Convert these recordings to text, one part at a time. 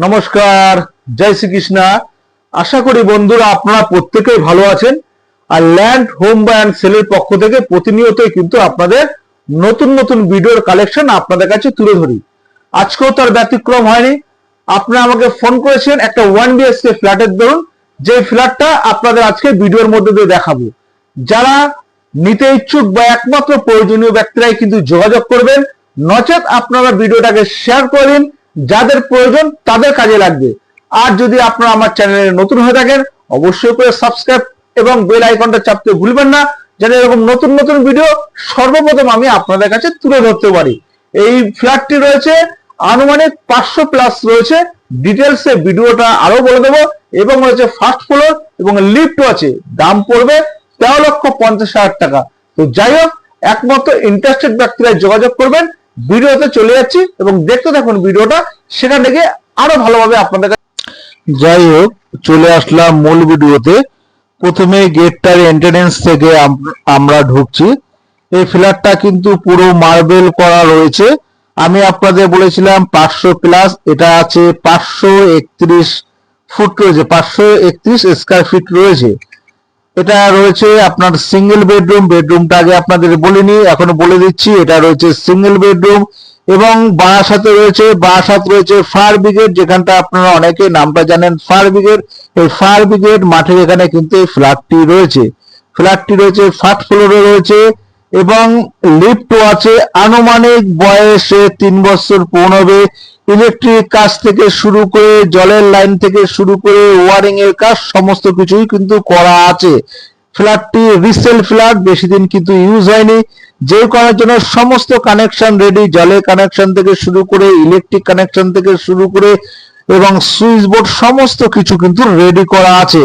নমস্কার, জয় শ্রীকৃষ্ণা। আশা করি বন্ধুরা আপনারা প্রত্যেকেই ভালো আছেন আর ল্যান্ড হোম অ্যান্ড সেলের পক্ষ থেকে প্রতিনিয়তই কিন্তু আপনাদের নতুন নতুন ভিডিওর কালেকশন আপনাদের কাছে তুলে ধরি। আজকেও তার ব্যতিক্রম হয়নি। আপনারা আমাকে ফোন করেছেন একটা ওয়ান বিএসকে ফ্ল্যাটের ধরুন যে ফ্ল্যাটটা আপনাদের আজকে ভিডিওর মধ্যে দিয়ে দেখাবো। যারা নিতে ইচ্ছুক বা একমাত্র প্রয়োজনীয় ব্যক্তিরাই কিন্তু যোগাযোগ করবেন। নচেত আপনারা ভিডিওটাকে শেয়ার করে দিন। যাদের প্রয়োজন তাদের কাজে লাগবে। আর যদি আপনারা আমার চ্যানেলে নতুন হয়ে থাকেন, অবশ্যই করে সাবস্ক্রাইব এবং বেল আইকনটা চাপতে ভুলবেন না, যেন এরকম নতুন নতুন ভিডিও সর্বপ্রথম আমি আপনাদের কাছে তুলে ধরতে পারি। এই ফ্ল্যাটটি রয়েছে, আনুমানিক পাঁচশো প্লাস রয়েছে। ডিটেলস ভিডিওটা আরও বলে দেবো। এবং রয়েছে ফার্স্ট ফ্লোর এবং লিফটও আছে। দাম পড়বে তেরো লক্ষ পঞ্চাশ হাজার টাকা। তো যাই হোক, একমাত্র ইন্টারেস্টেড ব্যক্তিরা যোগাযোগ করবেন। ভিডিওতে চলে যাচ্ছি এবং দেখতে থাকুন ভিডিওটা, সেখান থেকে আরও ভালোভাবে আপনাদের যাই হোক, চলে আসলাম মূল ভিডিওতে। প্রথমে গেটটার এন্ট্রেন্স থেকে আম- আমরা ঢুকছি। এই ফ্ল্যাটটা কিন্তু পুরো মার্বেল করা রয়েছে। আমি আপনাদের বলেছিলাম পাঁচশো প্লাস এটা আছে পাঁচশো একত্রিশ ফুট রয়েছে, পাঁচশো একত্রিশ স্কোয়ার ফিট রয়েছে। এটা রয়েছে আপনার সিঙ্গেল বেডরুম বেডরুমটা আগে আপনাদের বলিনি, এখনও বলে দিচ্ছি, এটা রয়েছে সিঙ্গেল বেডরুম এবং বারাসাতে রয়েছে, বারাসাত রয়েছে ফায়ার ব্রিগেড যেখানটা আপনারা অনেকে নামটা জানেন ফায়ার ব্রিগেড এই ফায়ার ব্রিগেড মাঠের এখানে কিন্তু এই ফ্ল্যাটটি রয়েছে। ফ্ল্যাটটি রয়েছে ফার্স্ট ফ্লোরে রয়েছে এবং লিফটও আছে আনুমানিক বয়সে তিন বছর পূর্ণ হবে। ইলেকট্রিক কাজ থেকে শুরু করে, জলের লাইন থেকে শুরু করে ওয়ারিং এর কাজ সমস্ত কিছুই কিন্তু করা আছে। ফ্ল্যাটটি রিসেল ফ্ল্যাট, বেশি দিন কিন্তু ইউজ হয়নি। যে করার জন্য সমস্ত কানেকশন রেডি, জলের কানেকশন থেকে শুরু করে, ইলেকট্রিক কানেকশন থেকে শুরু করে এবং সুইচ বোর্ড সমস্ত কিছু কিন্তু রেডি করা আছে।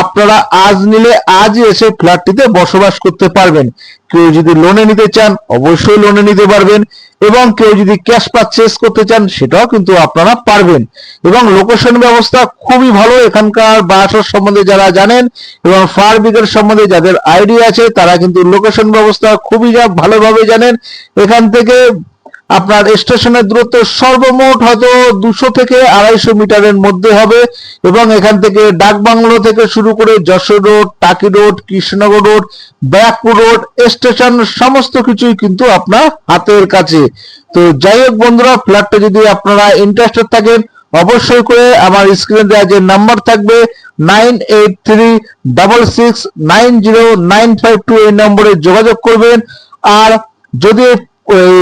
আপনারা আজ নিলে আজই এসে ফ্ল্যাটটিতে বসবাস করতে পারবেন। কেউ যদি লোনে নিতে চান, অবশ্যই লোনে নিতে পারবেন এবং কেউ যদি ক্যাশ পারচেস করতে চান, সেটাও কিন্তু আপনারা পারবেন। এবং লোকেশন ব্যবস্থা খুবই ভালো। এখানকার বাসার সম্বন্ধে যারা জানেন এবং ফায়ার ব্রিগেড সম্বন্ধে যাদের আইডিয়া আছে, তারা কিন্তু লোকেশন ব্যবস্থা খুবই ভালোভাবে জানেন। এখান থেকে আপনার স্টেশনের দূরত্ব সর্বমোট হয়তো দুশো থেকে আড়াইশো মিটারের মধ্যে হবে এবং এখান থেকে ডাকবাংলো থেকে শুরু করে Jessore road, Taki road, Krishnanagar road, Barrackpore road, station, সমস্ত কিছুই কিন্তু আপনার হাতের কাছে। তো যাই হোক বন্ধুরা, ফ্ল্যাটটা যদি আপনারা ইন্টারেস্টেড থাকেন, অবশ্যই করে আমার স্ক্রিনে দেওয়া যে নাম্বার থাকবে nine eight three double six nine zero nine five two এই নম্বরে যোগাযোগ করবেন। আর যদি ওই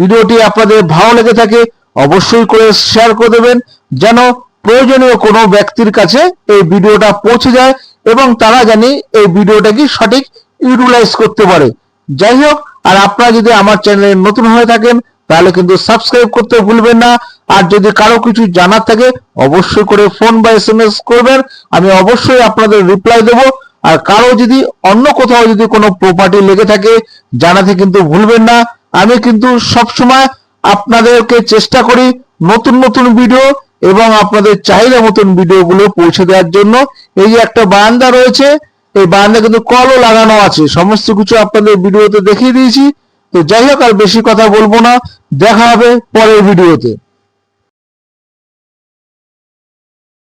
ভিডিওটি আপনাদের ভালো লেগে থাকে, অবশ্যই করে শেয়ার করে দেবেন, যেন প্রয়োজনীয় কোনো ব্যক্তির কাছে এই ভিডিওটা পৌঁছে যায় এবং তারা জানি এই ভিডিওটা কি সঠিক ইউটিলাইজ করতে পারে। যাই হোক, আর আপনারা যদি আমার চ্যানেলে নতুন হয়ে থাকেন, তাহলে কিন্তু সাবস্ক্রাইব করতে ভুলবেন না, আর যদি কারও কিছু জানার থাকে, অবশ্যই করে ফোন বা এস এম এস করবেন, আমি অবশ্যই আপনাদের রিপ্লাই দেবো, আর কারও যদি অন্য কোথাও যদি কোনো প্রপার্টি লেগে থাকে, জানাতে কিন্তু ভুলবেন না আমি কিন্তু সবসময় আপনাদেরকে চেষ্টা করি নতুন নতুন ভিডিও এবং আপনাদের চাহিদা মতন ভিডিওগুলো পৌঁছে দেওয়ার জন্য। এই যে একটা বারান্দা রয়েছে, এই বারান্দা কিন্তু কলও লাগানো আছে। সমস্ত কিছু আপনাদের ভিডিওতে দেখিয়ে দিয়েছি। তো যাই হোক, আর বেশি কথা বলব না। দেখা হবে পরের ভিডিওতে